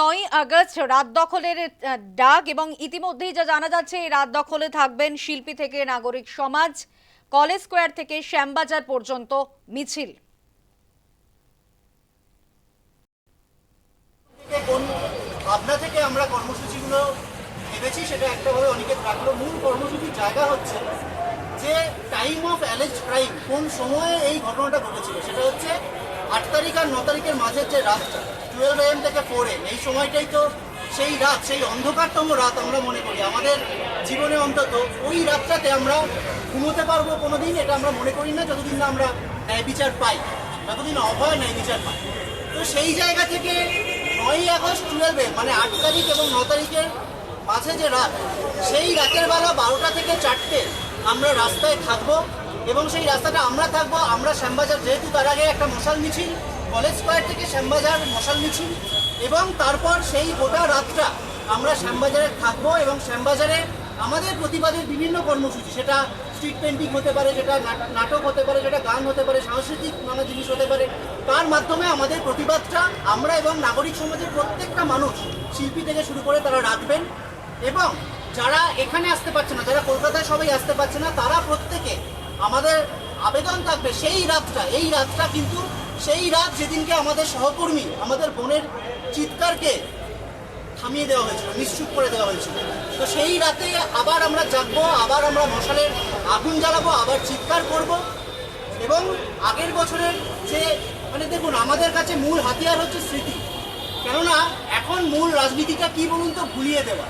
নয় আগস্ট রাত দখলের ডাক এবং ইতিমধ্যেই যা জানা যাচ্ছে রাত দখলে থাকবেন শিল্পী থেকে নাগরিক সমাজ, কলেজ স্কোয়ার থেকে শ্যামবাজার পর্যন্ত মিছিল। ভাবনা থেকে আমরা কর্মসূচিগুলো ভেবেছি, সেটা একটাভাবে অনেকে থাকল মূল কর্মসূচির জায়গা হচ্ছে যে টাইম অফ অ্যালেজ ক্রাইম কোন সময়ে এই ঘটনাটা ঘটেছিল, সেটা হচ্ছে আট তারিখ আর ন তারিখের মাঝের যে রাতটা টুয়েলভ এম থেকে ফোর এম এই সময়টাই তো সেই রাত, সেই অন্ধকারতম রাত আমরা মনে করি। আমাদের জীবনে অন্তত ওই রাতটাতে আমরা ঘুমোতে পারব কোনোদিন, এটা আমরা মনে করি না যতদিন না আমরা ন্যায় বিচার পাই। যতদিন অভয় ন্যায় বিচার পাই। তো সেই জায়গা থেকে নয়ই আগস্ট টুয়েলভে মানে আট তারিখ এবং ন তারিখের মাঝে যে রাত, সেই রাতের বেলা বারোটা থেকে চারটে আমরা রাস্তায় থাকব। এবং সেই রাস্তাটা আমরা থাকব। আমরা শ্যামবাজার, যেহেতু তার আগে একটা মশাল মিছিল, কলেজ স্কোয়ার থেকে শ্যামবাজার মশাল মিছিল এবং তারপর সেই গোটা রাতটা আমরা শ্যামবাজারে থাকব এবং শ্যামবাজারে আমাদের প্রতিবাদের বিভিন্ন কর্মসূচি, সেটা স্ট্রিট পেন্টিং হতে পারে নাট- নাটক হতে পারে, সেটা গান হতে পারে, সাংস্কৃতিক নানা জিনিস হতে পারে। তার মাধ্যমে আমাদের প্রতিবাদটা আমরা এবং নাগরিক সমাজের প্রত্যেকটা মানুষ শিল্পী থেকে শুরু করে তারা রাখবেন। এবং যারা এখানে আসতে পারছে না, যারা কলকাতায় সবাই আসতে পারছে না, তারা প্রত্যেকে আমাদের আবেদন থাকবে সেই রাতটা। এই রাতটা কিন্তু, সেই রাত যেদিনকে আমাদের সহকর্মী, আমাদের বোনের চিৎকারকে থামিয়ে দেওয়া হয়েছিল, নিশ্চুপ করে দেওয়া হয়েছিল। তো সেই রাতে আবার আমরা জাগবো, আবার আমরা মশালের আগুন জ্বালাবো, আবার চিৎকার করব। এবং আগের বছরের যে মানে দেখুন, আমাদের কাছে মূল হাতিয়ার হচ্ছে স্মৃতি। কেননা, এখন মূল রাজনীতিটা কি বলুন তো, ভুলিয়ে দেওয়া।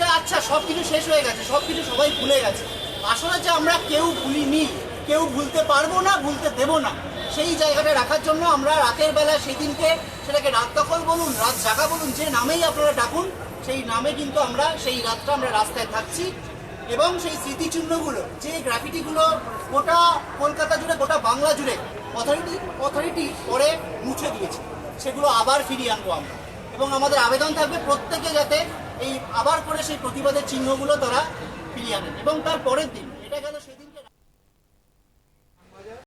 যে আচ্ছা সব কিছু শেষ হয়ে গেছে সব কিছু সবাই ভুলে গেছে। আসলে যে আমরা কেউ ভুলিনি, কেউ ভুলতে পারব না, ভুলতে দেবো না। সেই জায়গাটা রাখার জন্য আমরা রাতের বেলা সেই দিনকে সেটাকে রাত দখল বলুন, রাত জাগা বলুন, যে নামেই আপনারা ডাকুন, সেই নামে কিন্তু আমরা সেই রাতটা আমরা রাস্তায় থাকছি। এবং সেই স্মৃতিচিহ্নগুলো, যে গ্রাফিটিগুলো গোটা কলকাতা জুড়ে, গোটা বাংলা জুড়ে অথরিটি অথরিটি পরে মুছে দিয়েছে, সেগুলো আবার ফিরিয়ে আনব আমরা। এবং আমাদের আবেদন থাকবে প্রত্যেকে যাতে এই আবার করে সেই প্রতিবাদের চিহ্নগুলো তারা ফিরিয়ে আনেন। এবং তার পরের দিন, এটা গেল সেই